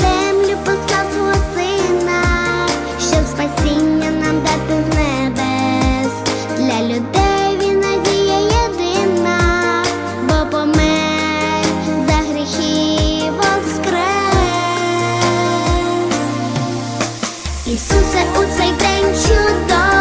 землю послав свого щоб спасіння нам дати небес. Для людей надія єдина, бо помер за гріхи воскрес. Ісусе у цей день чудо.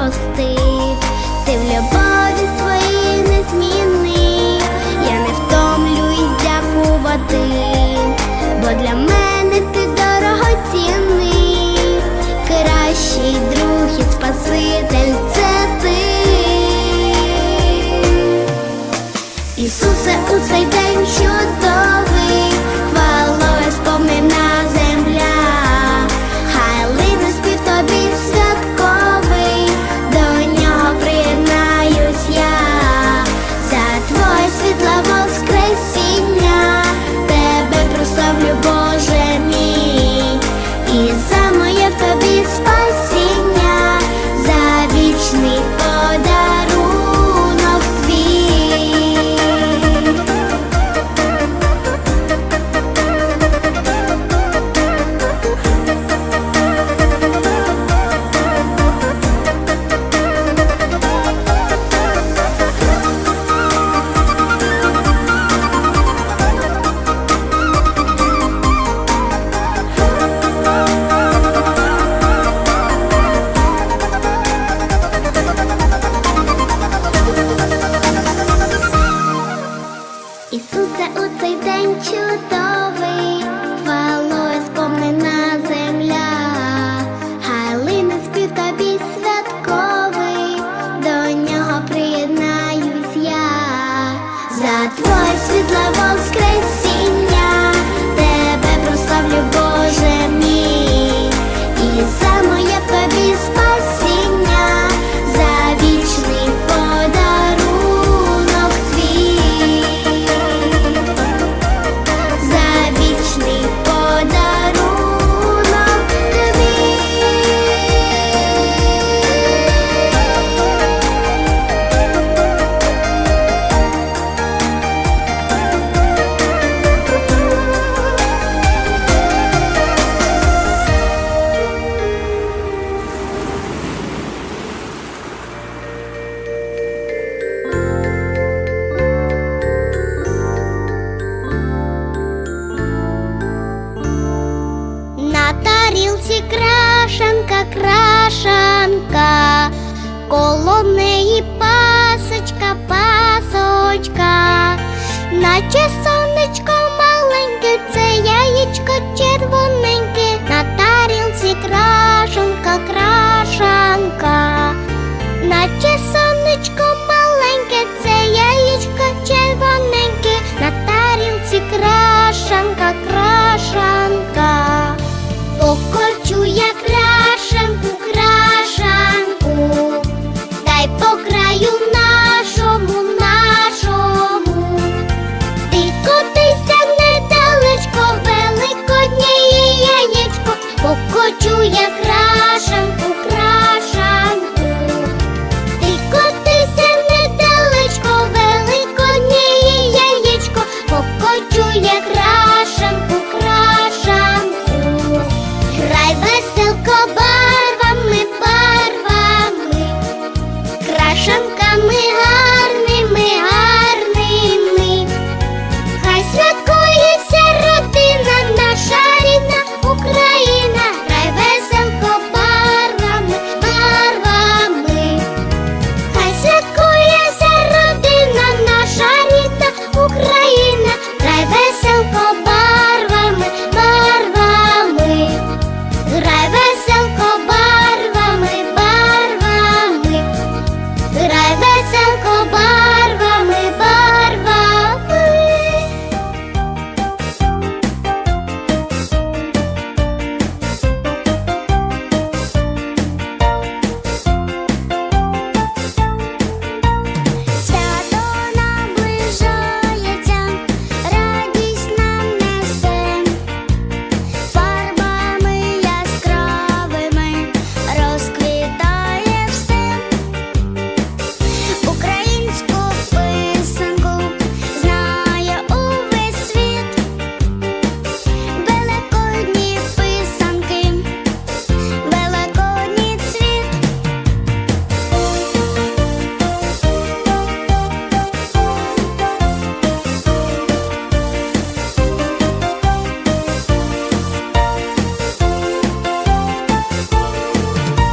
простив, ти в любові своїй незмінний, я не втомлююсь дякувати, бо для мене ти дорогоцінний, кращий друг і спаситель. у цей день чудовий.